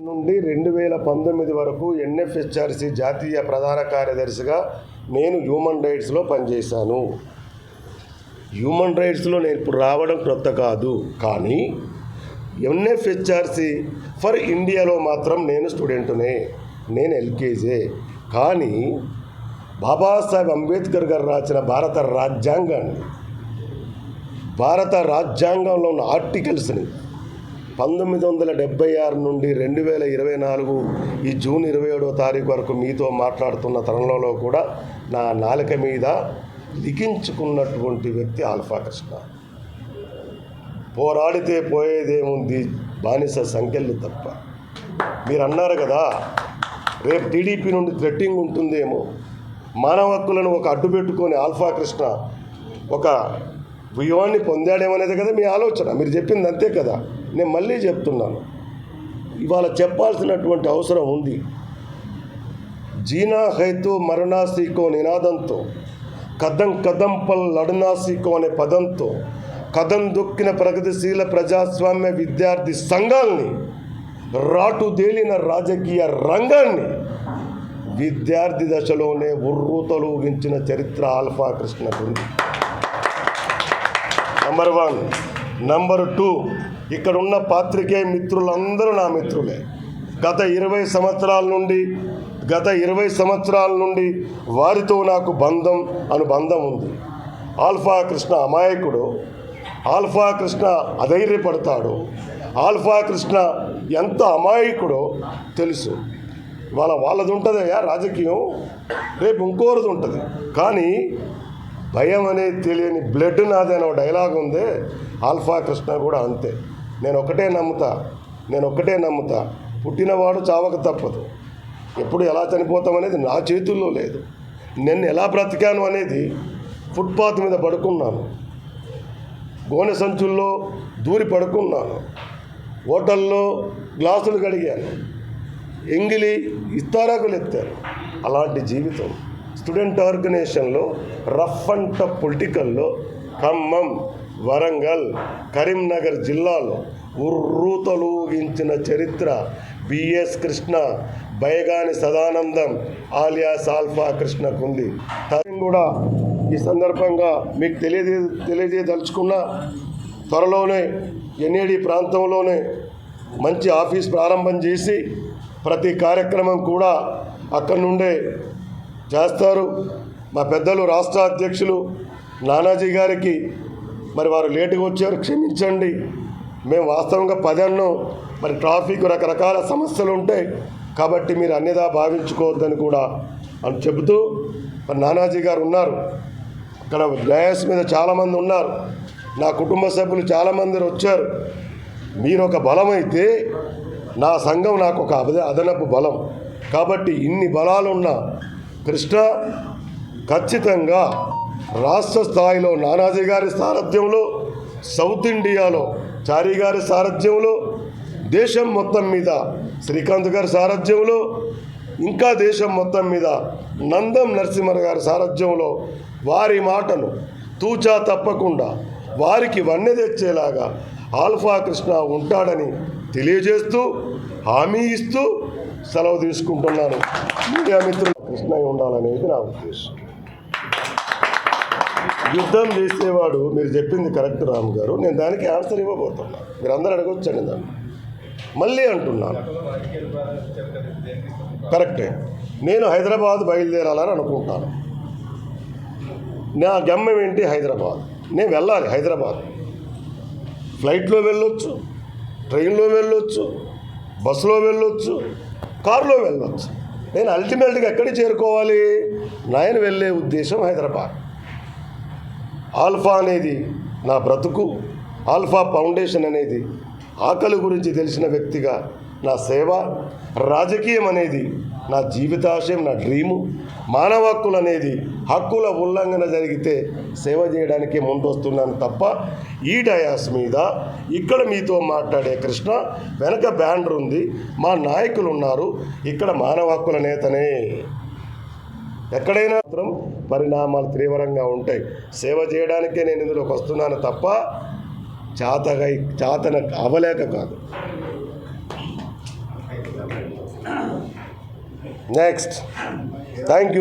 నుండి రెండు వేల పంతొమ్మిది వరకు ఎన్ఎఫ్హెచ్ఆర్సి జాతీయ ప్రధాన కార్యదర్శిగా నేను హ్యూమన్ రైట్స్లో పనిచేశాను. హ్యూమన్ రైట్స్లో నేను ఇప్పుడు రావడం క్రొత్త కాదు. కానీ ఎన్ఎఫ్హెచ్ఆర్సి ఫర్ ఇండియాలో మాత్రం నేను స్టూడెంట్నే. నేను ఎల్కేజే. కానీ బాబాసాహెబ్ అంబేద్కర్ గారు రాసిన భారత రాజ్యాంగాన్ని భారత రాజ్యాంగంలో ఉన్న ఆర్టికల్స్ని పంతొమ్మిది వందల డెబ్బై ఆరు నుండి రెండు వేల ఇరవై నాలుగు ఈ జూన్ ఇరవై ఏడవ తారీఖు వరకు మీతో మాట్లాడుతున్న తరుణంలో కూడా నా నాలుక మీద లిఖించుకున్నటువంటి వ్యక్తి ఆల్ఫా కృష్ణ. పోరాడితే పోయేదేముంది? బానిస సంఖ్యలు తప్ప. మీరు అన్నారు కదా రేపు టీడీపీ నుండి థ్రెట్టింగ్ ఉంటుందేమో? మానవ హక్కులను ఒక అడ్డు పెట్టుకొని ఆల్ఫా కృష్ణ ఒక వ్యూహాన్ని పొందాడేమనేది కదా మీ ఆలోచన. మీరు చెప్పింది అంతే కదా. నేను మళ్ళీ చెప్తున్నాను. ఇవాళ చెప్పాల్సినటువంటి అవసరం ఉంది. జీనా హైతు మరణాసీకో నినాదంతో కదం కదం పల్ లడనాసీకో అనే పదంతో కదం దొక్కిన ప్రగతిశీల ప్రజాస్వామ్య విద్యార్థి సంఘాల్ని రాటుదేలిన రాజకీయ రంగాన్ని విద్యార్థి దశలోనే ఉర్రూతలూగించిన చరిత్ర ఆల్ఫా కృష్ణకుంది నంబర్ వన్ నంబర్ టూ ఇక్కడ ఉన్న పాత్రికేయ మిత్రులందరూ నా మిత్రులే. గత ఇరవై సంవత్సరాల నుండి గత ఇరవై సంవత్సరాల నుండి వారితో నాకు బంధం అనుబంధం ఉంది. ఆల్ఫా కృష్ణ అమాయకుడు ఆల్ఫా కృష్ణ అధైర్యపడతాడు ఆల్ఫా కృష్ణ ఎంత అమాయకుడో తెలుసు. వాళ్ళ వాళ్ళది ఉంటుందయ్యా రాజకీయం రేపు ఇంకోరిది ఉంటుంది. కానీ భయం అనేది తెలియని బ్లడ్ నాదే అనే డైలాగ్ ఉంది ఆల్ఫా కృష్ణ కూడా అంతే. నేను ఒకటే నమ్ముతా నేను ఒకటే నమ్ముతా. పుట్టినవాడు చావక తప్పదు. ఎప్పుడు ఎలా చనిపోతాం అనేది నా చేతుల్లో లేదు. నేను ఎలా బ్రతికాను అనేది ఫుట్పాత్ మీద పడుకున్నాను. గోనె సంచుల్లో దూరి పడుకున్నాను. హోటల్లో గ్లాసులు కడిగాను. ఎంగిలి ఇస్తారాకులు ఎత్తారు అలాంటి జీవితం. స్టూడెంట్ ఆర్గనైజేషన్లో రఫ్ అండ్ టఫ్ పొలిటికల్లో ఖమ్మం. వరంగల్ కరీంనగర్ జిల్లాలో ఉర్రూతలూగించిన చరిత్ర BS Krishna Bayagani Sadanandam alias alpha కృష్ణకుంది. తరం కూడా ఈ సందర్భంగా మీకు తెలియజే తెలియజేయదలుచుకున్న త్వరలోనే ఎన్ఏడి ప్రాంతంలోనే మంచి ఆఫీస్ ప్రారంభం చేసి ప్రతి కార్యక్రమం కూడా అక్కడి నుండే చేస్తారు. మా పెద్దలు రాష్ట్ర అధ్యక్షులు నానాజీ గారికి మరి వారు లేటుగా వచ్చారు క్షమించండి. మేము వాస్తవంగా పదన్నం మరి ట్రాఫిక్ రకరకాల సమస్యలు ఉంటాయి కాబట్టి మీరు అన్నిదా భావించుకోవద్దని కూడా అని చెబుతూ మరి నానాజీ గారు ఉన్నారు. అక్కడ డయాస్ మీద చాలామంది ఉన్నారు. నా కుటుంబ సభ్యులు చాలామంది వచ్చారు. మీరు ఒక బలమైతే నా సంఘం నాకు ఒక అదనపు బలం. కాబట్టి ఇన్ని బలాలున్న కృష్ణ ఖచ్చితంగా రాష్ట్ర స్థాయిలో నానాజీ గారి సారథ్యంలో సౌత్ ఇండియాలో చారీ గారి సారథ్యంలో దేశం మొత్తం మీద శ్రీకాంత్ గారి సారథ్యంలో ఇంకా దేశం మొత్తం మీద నందం నరసింహ గారి సారథ్యంలో వారి మాటను తూచా తప్పకుండా వారికి వన్నె తెచ్చేలాగా ఆల్ఫా కృష్ణ ఉంటాడని తెలియజేస్తూ హామీ ఇస్తూ సెలవు తీసుకుంటున్నాను. మీడియా మిత్రులు కృష్ణ ఉండాలనేది నా ఉద్దేశం. యుద్ధం చేసేవాడు మీరు చెప్పింది కరెక్ట్ రామ్ గారు నేను దానికి ఆన్సర్ ఇవ్వబోతున్నా. మీరు అందరూ అడగొచ్చండి దాన్ని. మళ్ళీ అంటున్నాను కరెక్టే. నేను హైదరాబాద్ బయలుదేరాలని అనుకుంటాను. నా గమ్యం ఏంటి? హైదరాబాద్. నేను వెళ్ళాలి హైదరాబాద్. ఫ్లైట్లో వెళ్ళొచ్చు ట్రైన్లో వెళ్ళొచ్చు బస్సులో వెళ్ళొచ్చు కారులో వెళ్ళొచ్చు. నేను అల్టిమేట్గా ఎక్కడికి చేరుకోవాలి? నేను వెళ్ళే ఉద్దేశం హైదరాబాద్. ఆల్ఫా అనేది నా బ్రతుకు ఆల్ఫా ఫౌండేషన్ అనేది ఆకలి గురించి తెలిసిన వ్యక్తిగా నా సేవ రాజకీయం అనేది నా జీవితాశయం నా డ్రీము మానవ హక్కులు అనేది హక్కుల ఉల్లంఘన జరిగితే సేవ చేయడానికి ముందొస్తున్నాను తప్ప ఈ డయాస్ మీద ఇక్కడ మీతో మాట్లాడే కృష్ణ వెనక బ్యానర్ ఉంది. మా నాయకులు ఉన్నారు. ఇక్కడ మానవ హక్కుల నేతనే. ఎక్కడైనా మాత్రం పరిణామాలు తీవ్రంగా ఉంటాయి. సేవ చేయడానికే నేను ఇందులోకి వస్తున్నాను తప్ప చాతగా చాతన అవలేక కాదు. Next thank you